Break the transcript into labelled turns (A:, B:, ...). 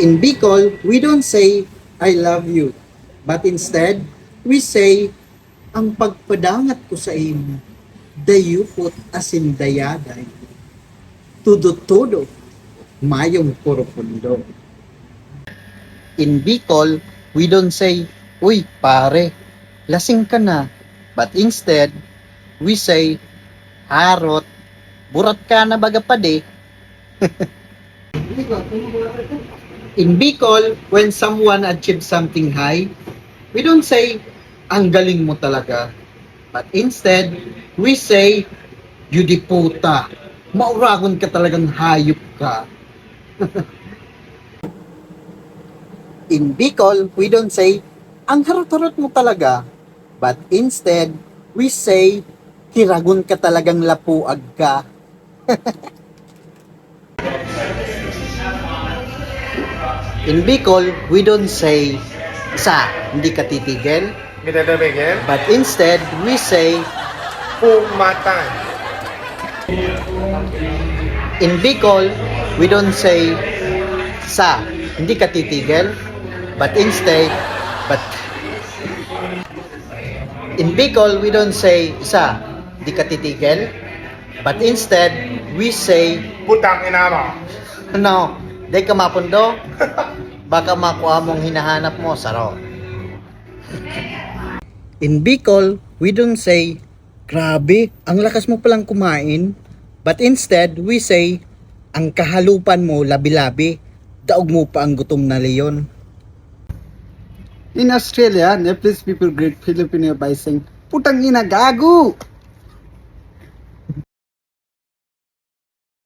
A: In Bicol, we don't say, I love you. But instead, we say, ang pagpadangat ko sa imo, dayupot asin dayaday. Tudo-tudo, mayong purupundo. In Bicol, we don't say, Uy, pare, lasing ka na. But instead, we say, Harot, burat ka na baga pa de. In Bicol, when someone achieves something high, we don't say, ang galing mo talaga. But instead, we say, you di puta, mauragon ka talagang hayop ka. In Bicol, we don't say, ang harot-harot mo talaga. But instead, we say, hiragon ka talagang lapuag ka. In Bicol, we don't say, sa, hindi ka titigil.
B: Kita tabigil?
A: But instead, we say,
B: Pumatan.
A: in Bicol, we don't say, sa, hindi ka titigil. But instead, but in Bicol, we don't say, sa, hindi ka titigil. But instead, we say,
B: Putang ina mo.
A: ano, di ka mapundo, baka makuha mong hinahanap mo, saro. In Bicol, we don't say, grabe, ang lakas mo palang kumain. But instead, we say, ang kahalupan mo labi-labi, daog mo pa ang gutom na leon.
C: In Australia, Nepalese people greet Filipino by saying, Putang ina gago!